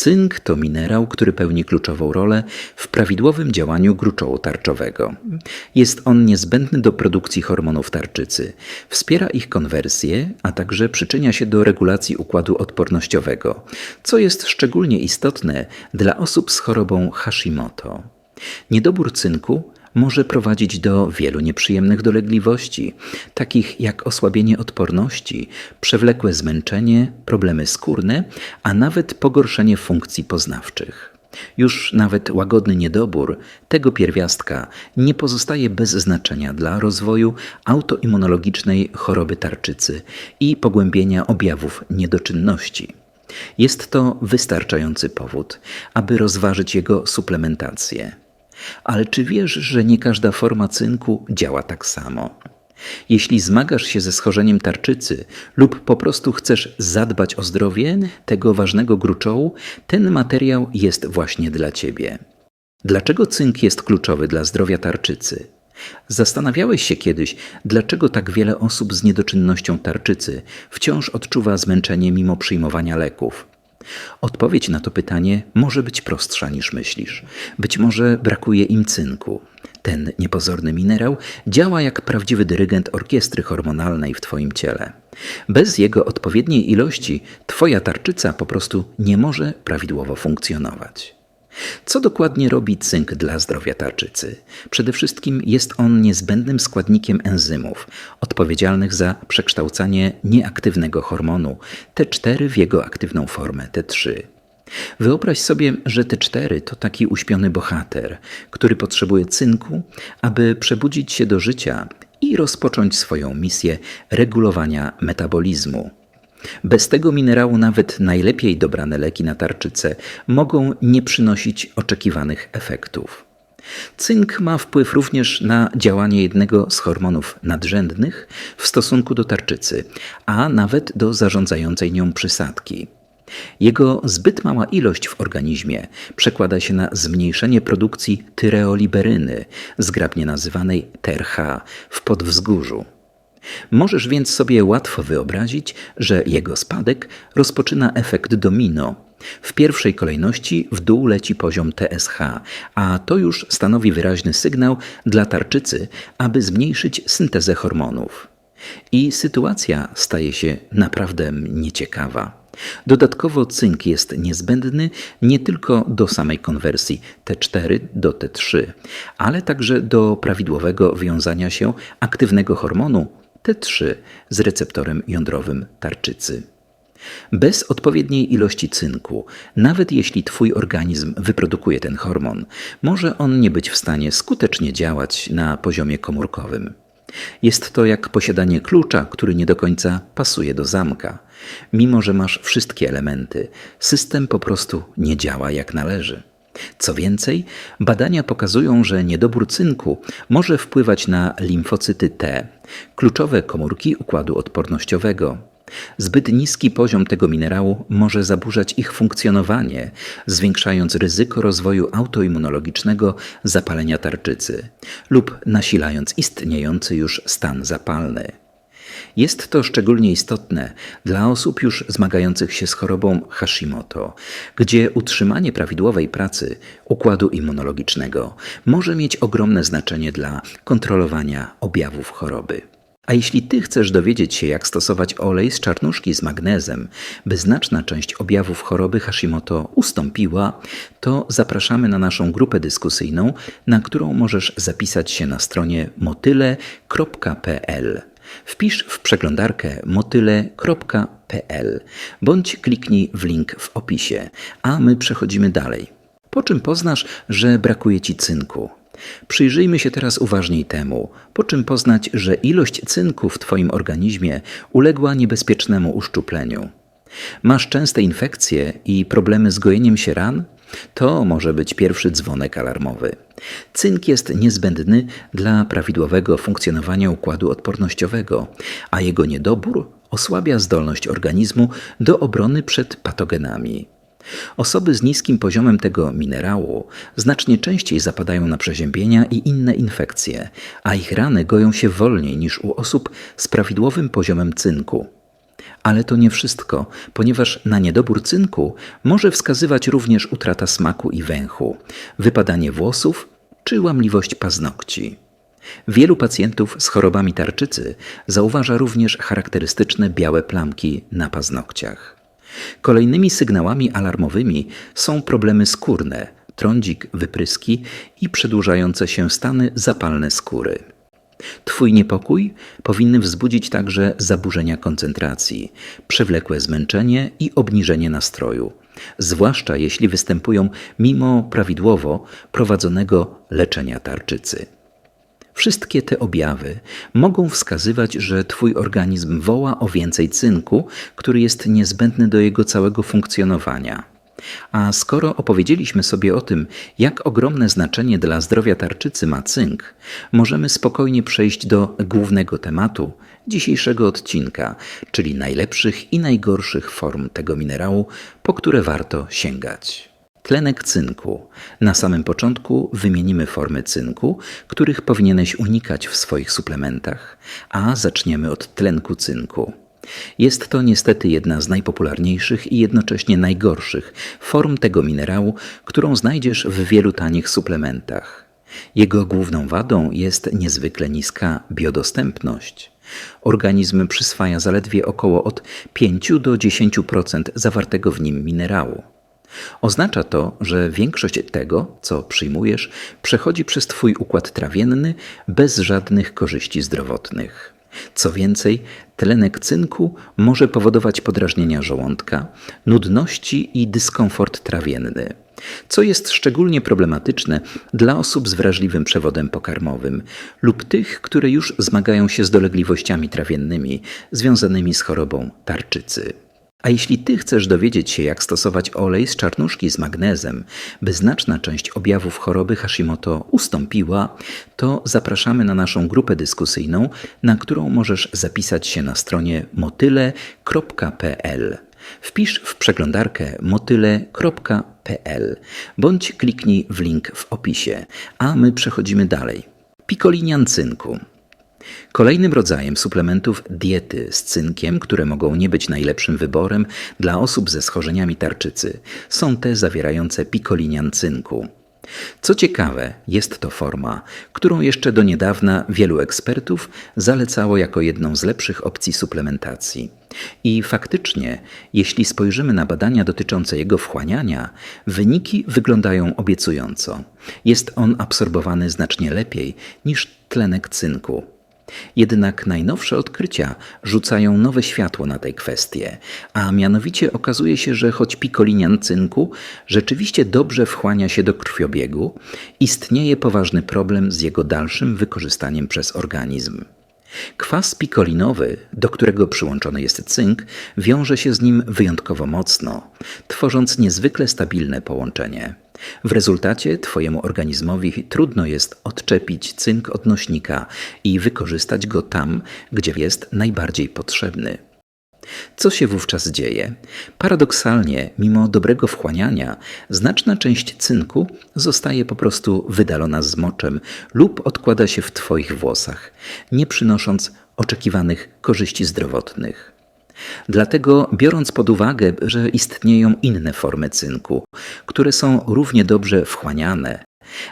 Cynk to minerał, który pełni kluczową rolę w prawidłowym działaniu gruczołu tarczowego. Jest on niezbędny do produkcji hormonów tarczycy, wspiera ich konwersję, a także przyczynia się do regulacji układu odpornościowego, co jest szczególnie istotne dla osób z chorobą Hashimoto. Niedobór cynku może prowadzić do wielu nieprzyjemnych dolegliwości, takich jak osłabienie odporności, przewlekłe zmęczenie, problemy skórne, a nawet pogorszenie funkcji poznawczych. Już nawet łagodny niedobór tego pierwiastka nie pozostaje bez znaczenia dla rozwoju autoimmunologicznej choroby tarczycy i pogłębienia objawów niedoczynności. Jest to wystarczający powód, aby rozważyć jego suplementację. Ale czy wiesz, że nie każda forma cynku działa tak samo? Jeśli zmagasz się ze schorzeniem tarczycy lub po prostu chcesz zadbać o zdrowie tego ważnego gruczołu, ten materiał jest właśnie dla Ciebie. Dlaczego cynk jest kluczowy dla zdrowia tarczycy? Zastanawiałeś się kiedyś, dlaczego tak wiele osób z niedoczynnością tarczycy wciąż odczuwa zmęczenie mimo przyjmowania leków? Odpowiedź na to pytanie może być prostsza niż myślisz. Być może brakuje im cynku. Ten niepozorny minerał działa jak prawdziwy dyrygent orkiestry hormonalnej w Twoim ciele. Bez jego odpowiedniej ilości Twoja tarczyca po prostu nie może prawidłowo funkcjonować. Co dokładnie robi cynk dla zdrowia tarczycy? Przede wszystkim jest on niezbędnym składnikiem enzymów odpowiedzialnych za przekształcanie nieaktywnego hormonu T4 w jego aktywną formę T3. Wyobraź sobie, że T4 to taki uśpiony bohater, który potrzebuje cynku, aby przebudzić się do życia i rozpocząć swoją misję regulowania metabolizmu. Bez tego minerału nawet najlepiej dobrane leki na tarczycę mogą nie przynosić oczekiwanych efektów. Cynk ma wpływ również na działanie jednego z hormonów nadrzędnych w stosunku do tarczycy, a nawet do zarządzającej nią przysadki. Jego zbyt mała ilość w organizmie przekłada się na zmniejszenie produkcji tyreoliberyny, zgrabnie nazywanej TRH, w podwzgórzu. Możesz więc sobie łatwo wyobrazić, że jego spadek rozpoczyna efekt domino. W pierwszej kolejności w dół leci poziom TSH, a to już stanowi wyraźny sygnał dla tarczycy, aby zmniejszyć syntezę hormonów. I sytuacja staje się naprawdę nieciekawa. Dodatkowo cynk jest niezbędny nie tylko do samej konwersji T4 do T3, ale także do prawidłowego wiązania się aktywnego hormonu T3 z receptorem jądrowym tarczycy. Bez odpowiedniej ilości cynku, nawet jeśli Twój organizm wyprodukuje ten hormon, może on nie być w stanie skutecznie działać na poziomie komórkowym. Jest to jak posiadanie klucza, który nie do końca pasuje do zamka. Mimo, że masz wszystkie elementy, system po prostu nie działa jak należy. Co więcej, badania pokazują, że niedobór cynku może wpływać na limfocyty T, kluczowe komórki układu odpornościowego. Zbyt niski poziom tego minerału może zaburzać ich funkcjonowanie, zwiększając ryzyko rozwoju autoimmunologicznego zapalenia tarczycy lub nasilając istniejący już stan zapalny. Jest to szczególnie istotne dla osób już zmagających się z chorobą Hashimoto, gdzie utrzymanie prawidłowej pracy układu immunologicznego może mieć ogromne znaczenie dla kontrolowania objawów choroby. A jeśli Ty chcesz dowiedzieć się, jak stosować olej z czarnuszki z magnezem, by znaczna część objawów choroby Hashimoto ustąpiła, to zapraszamy na naszą grupę dyskusyjną, na którą możesz zapisać się na stronie motyle.pl. Wpisz w przeglądarkę motyle.pl bądź kliknij w link w opisie, a my przechodzimy dalej. Po czym poznasz, że brakuje ci cynku. Przyjrzyjmy się teraz uważniej temu, po czym poznać, że ilość cynku w Twoim organizmie uległa niebezpiecznemu uszczupleniu. Masz częste infekcje i problemy z gojeniem się ran? To może być pierwszy dzwonek alarmowy. Cynk jest niezbędny dla prawidłowego funkcjonowania układu odpornościowego, a jego niedobór osłabia zdolność organizmu do obrony przed patogenami. Osoby z niskim poziomem tego minerału znacznie częściej zapadają na przeziębienia i inne infekcje, a ich rany goją się wolniej niż u osób z prawidłowym poziomem cynku. Ale to nie wszystko, ponieważ na niedobór cynku może wskazywać również utrata smaku i węchu, wypadanie włosów czy łamliwość paznokci. Wielu pacjentów z chorobami tarczycy zauważa również charakterystyczne białe plamki na paznokciach. Kolejnymi sygnałami alarmowymi są problemy skórne, trądzik, wypryski i przedłużające się stany zapalne skóry. Twój niepokój powinny wzbudzić także zaburzenia koncentracji, przewlekłe zmęczenie i obniżenie nastroju, zwłaszcza jeśli występują mimo prawidłowo prowadzonego leczenia tarczycy. Wszystkie te objawy mogą wskazywać, że Twój organizm woła o więcej cynku, który jest niezbędny do jego całego funkcjonowania. A skoro opowiedzieliśmy sobie o tym, jak ogromne znaczenie dla zdrowia tarczycy ma cynk, możemy spokojnie przejść do głównego tematu dzisiejszego odcinka, czyli najlepszych i najgorszych form tego minerału, po które warto sięgać. Tlenek cynku. Na samym początku wymienimy formy cynku, których powinieneś unikać w swoich suplementach, a zaczniemy od tlenku cynku. Jest to niestety jedna z najpopularniejszych i jednocześnie najgorszych form tego minerału, którą znajdziesz w wielu tanich suplementach. Jego główną wadą jest niezwykle niska biodostępność. Organizm przyswaja zaledwie około od 5 do 10% zawartego w nim minerału. Oznacza to, że większość tego, co przyjmujesz, przechodzi przez Twój układ trawienny bez żadnych korzyści zdrowotnych. Co więcej, tlenek cynku może powodować podrażnienia żołądka, nudności i dyskomfort trawienny, co jest szczególnie problematyczne dla osób z wrażliwym przewodem pokarmowym lub tych, które już zmagają się z dolegliwościami trawiennymi związanymi z chorobą tarczycy. A jeśli Ty chcesz dowiedzieć się, jak stosować olej z czarnuszki z magnezem, by znaczna część objawów choroby Hashimoto ustąpiła, to zapraszamy na naszą grupę dyskusyjną, na którą możesz zapisać się na stronie motyle.pl. Wpisz w przeglądarkę motyle.pl bądź kliknij w link w opisie, a my przechodzimy dalej. Pikolinian cynku. Kolejnym rodzajem suplementów diety z cynkiem, które mogą nie być najlepszym wyborem dla osób ze schorzeniami tarczycy, są te zawierające pikolinian cynku. Co ciekawe, jest to forma, którą jeszcze do niedawna wielu ekspertów zalecało jako jedną z lepszych opcji suplementacji. I faktycznie, jeśli spojrzymy na badania dotyczące jego wchłaniania, wyniki wyglądają obiecująco. Jest on absorbowany znacznie lepiej niż tlenek cynku. Jednak najnowsze odkrycia rzucają nowe światło na tę kwestię, a mianowicie okazuje się, że choć pikolinian cynku rzeczywiście dobrze wchłania się do krwiobiegu, istnieje poważny problem z jego dalszym wykorzystaniem przez organizm. Kwas pikolinowy, do którego przyłączony jest cynk, wiąże się z nim wyjątkowo mocno, tworząc niezwykle stabilne połączenie. W rezultacie Twojemu organizmowi trudno jest odczepić cynk od nośnika i wykorzystać go tam, gdzie jest najbardziej potrzebny. Co się wówczas dzieje? Paradoksalnie, mimo dobrego wchłaniania, znaczna część cynku zostaje po prostu wydalona z moczem lub odkłada się w Twoich włosach, nie przynosząc oczekiwanych korzyści zdrowotnych. Dlatego, biorąc pod uwagę, że istnieją inne formy cynku, które są równie dobrze wchłaniane,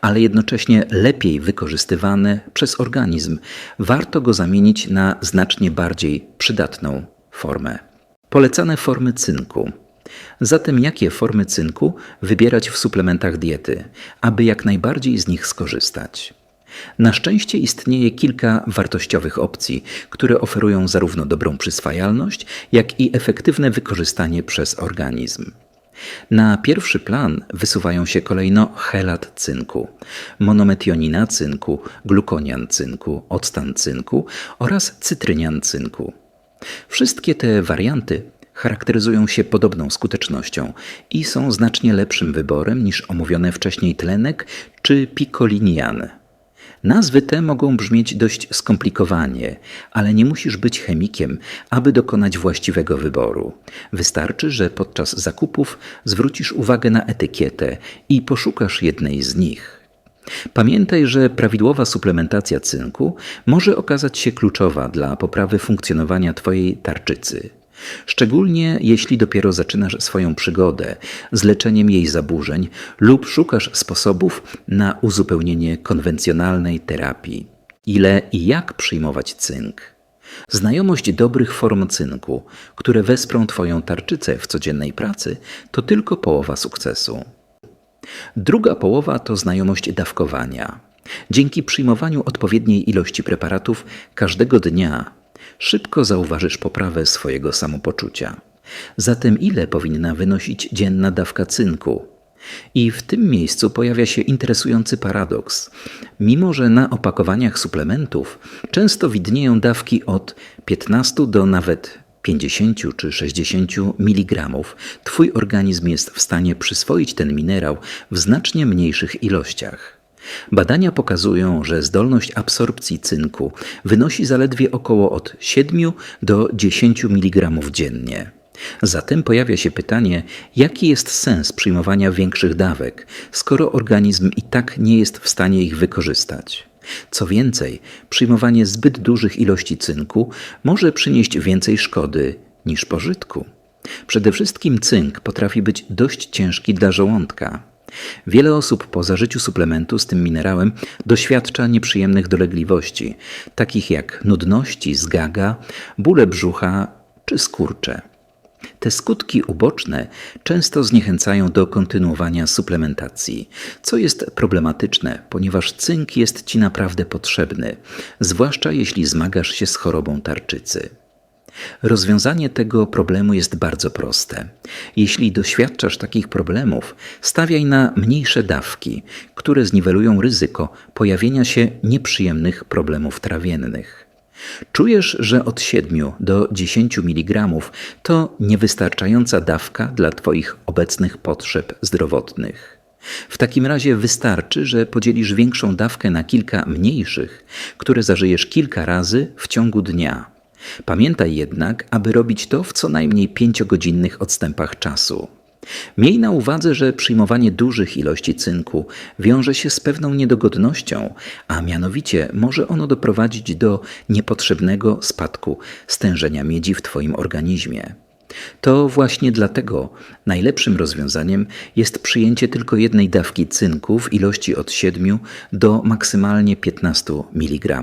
ale jednocześnie lepiej wykorzystywane przez organizm, warto go zamienić na znacznie bardziej przydatną formę. Polecane formy cynku. Zatem jakie formy cynku wybierać w suplementach diety, aby jak najbardziej z nich skorzystać? Na szczęście istnieje kilka wartościowych opcji, które oferują zarówno dobrą przyswajalność, jak i efektywne wykorzystanie przez organizm. Na pierwszy plan wysuwają się kolejno chelat cynku, monometionina cynku, glukonian cynku, octan cynku oraz cytrynian cynku. Wszystkie te warianty charakteryzują się podobną skutecznością i są znacznie lepszym wyborem niż omówione wcześniej tlenek czy picolinian. Nazwy te mogą brzmieć dość skomplikowanie, ale nie musisz być chemikiem, aby dokonać właściwego wyboru. Wystarczy, że podczas zakupów zwrócisz uwagę na etykietę i poszukasz jednej z nich. Pamiętaj, że prawidłowa suplementacja cynku może okazać się kluczowa dla poprawy funkcjonowania Twojej tarczycy. Szczególnie jeśli dopiero zaczynasz swoją przygodę z leczeniem jej zaburzeń lub szukasz sposobów na uzupełnienie konwencjonalnej terapii. Ile i jak przyjmować cynk? Znajomość dobrych form cynku, które wesprą Twoją tarczycę w codziennej pracy, to tylko połowa sukcesu. Druga połowa to znajomość dawkowania. Dzięki przyjmowaniu odpowiedniej ilości preparatów każdego dnia szybko zauważysz poprawę swojego samopoczucia. Zatem ile powinna wynosić dzienna dawka cynku? I w tym miejscu pojawia się interesujący paradoks. Mimo, że na opakowaniach suplementów często widnieją dawki od 15 do nawet 50 czy 60 mg, Twój organizm jest w stanie przyswoić ten minerał w znacznie mniejszych ilościach. Badania pokazują, że zdolność absorpcji cynku wynosi zaledwie około od 7 do 10 mg dziennie. Zatem pojawia się pytanie, jaki jest sens przyjmowania większych dawek, skoro organizm i tak nie jest w stanie ich wykorzystać. Co więcej, przyjmowanie zbyt dużych ilości cynku może przynieść więcej szkody niż pożytku. Przede wszystkim cynk potrafi być dość ciężki dla żołądka. Wiele osób po zażyciu suplementu z tym minerałem doświadcza nieprzyjemnych dolegliwości, takich jak nudności, zgaga, bóle brzucha czy skurcze. Te skutki uboczne często zniechęcają do kontynuowania suplementacji, co jest problematyczne, ponieważ cynk jest Ci naprawdę potrzebny, zwłaszcza jeśli zmagasz się z chorobą tarczycy. Rozwiązanie tego problemu jest bardzo proste. Jeśli doświadczasz takich problemów, stawiaj na mniejsze dawki, które zniwelują ryzyko pojawienia się nieprzyjemnych problemów trawiennych. Czujesz, że od 7 do 10 mg to niewystarczająca dawka dla Twoich obecnych potrzeb zdrowotnych. W takim razie wystarczy, że podzielisz większą dawkę na kilka mniejszych, które zażyjesz kilka razy w ciągu dnia. Pamiętaj jednak, aby robić to w co najmniej pięciogodzinnych odstępach czasu. Miej na uwadze, że przyjmowanie dużych ilości cynku wiąże się z pewną niedogodnością, a mianowicie może ono doprowadzić do niepotrzebnego spadku stężenia miedzi w Twoim organizmie. To właśnie dlatego najlepszym rozwiązaniem jest przyjęcie tylko jednej dawki cynku w ilości od 7 do maksymalnie 15 mg.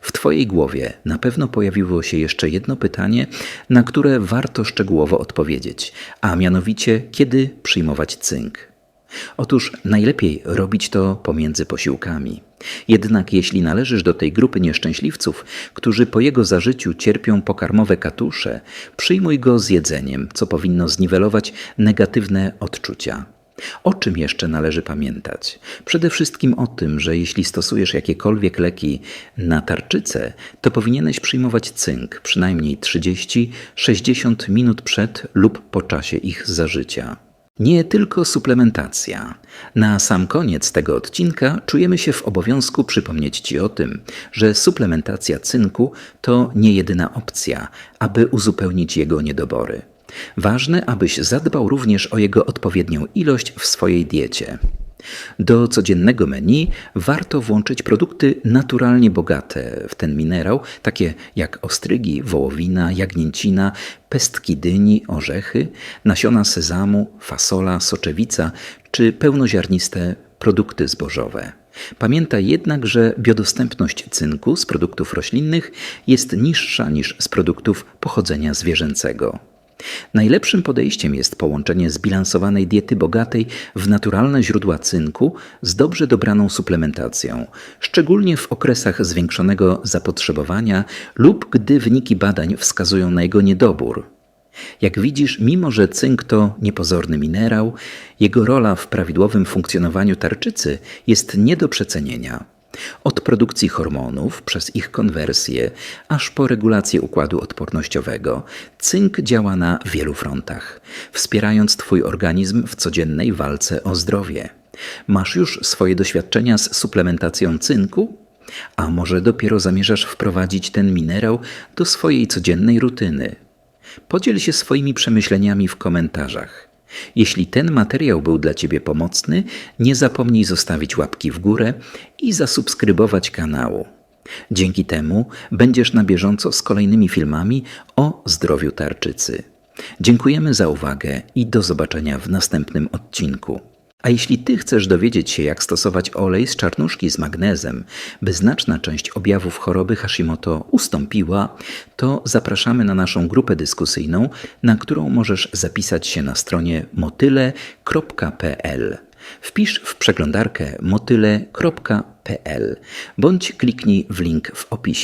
W Twojej głowie na pewno pojawiło się jeszcze jedno pytanie, na które warto szczegółowo odpowiedzieć, a mianowicie kiedy przyjmować cynk. Otóż najlepiej robić to pomiędzy posiłkami. Jednak jeśli należysz do tej grupy nieszczęśliwców, którzy po jego zażyciu cierpią pokarmowe katusze, przyjmuj go z jedzeniem, co powinno zniwelować negatywne odczucia. O czym jeszcze należy pamiętać? Przede wszystkim o tym, że jeśli stosujesz jakiekolwiek leki na tarczycę, to powinieneś przyjmować cynk przynajmniej 30-60 minut przed lub po czasie ich zażycia. Nie tylko suplementacja. Na sam koniec tego odcinka czujemy się w obowiązku przypomnieć Ci o tym, że suplementacja cynku to nie jedyna opcja, aby uzupełnić jego niedobory. Ważne, abyś zadbał również o jego odpowiednią ilość w swojej diecie. Do codziennego menu warto włączyć produkty naturalnie bogate w ten minerał, takie jak ostrygi, wołowina, jagnięcina, pestki dyni, orzechy, nasiona sezamu, fasola, soczewica czy pełnoziarniste produkty zbożowe. Pamiętaj jednak, że biodostępność cynku z produktów roślinnych jest niższa niż z produktów pochodzenia zwierzęcego. Najlepszym podejściem jest połączenie zbilansowanej diety bogatej w naturalne źródła cynku z dobrze dobraną suplementacją, szczególnie w okresach zwiększonego zapotrzebowania lub gdy wyniki badań wskazują na jego niedobór. Jak widzisz, mimo że cynk to niepozorny minerał, jego rola w prawidłowym funkcjonowaniu tarczycy jest nie do przecenienia. Od produkcji hormonów przez ich konwersję, aż po regulację układu odpornościowego, cynk działa na wielu frontach, wspierając Twój organizm w codziennej walce o zdrowie. Masz już swoje doświadczenia z suplementacją cynku? A może dopiero zamierzasz wprowadzić ten minerał do swojej codziennej rutyny? Podziel się swoimi przemyśleniami w komentarzach. Jeśli ten materiał był dla Ciebie pomocny, nie zapomnij zostawić łapki w górę i zasubskrybować kanału. Dzięki temu będziesz na bieżąco z kolejnymi filmami o zdrowiu tarczycy. Dziękujemy za uwagę i do zobaczenia w następnym odcinku. A jeśli Ty chcesz dowiedzieć się, jak stosować olej z czarnuszki z magnezem, by znaczna część objawów choroby Hashimoto ustąpiła, to zapraszamy na naszą grupę dyskusyjną, na którą możesz zapisać się na stronie motyle.pl. Wpisz w przeglądarkę motyle.pl bądź kliknij w link w opisie.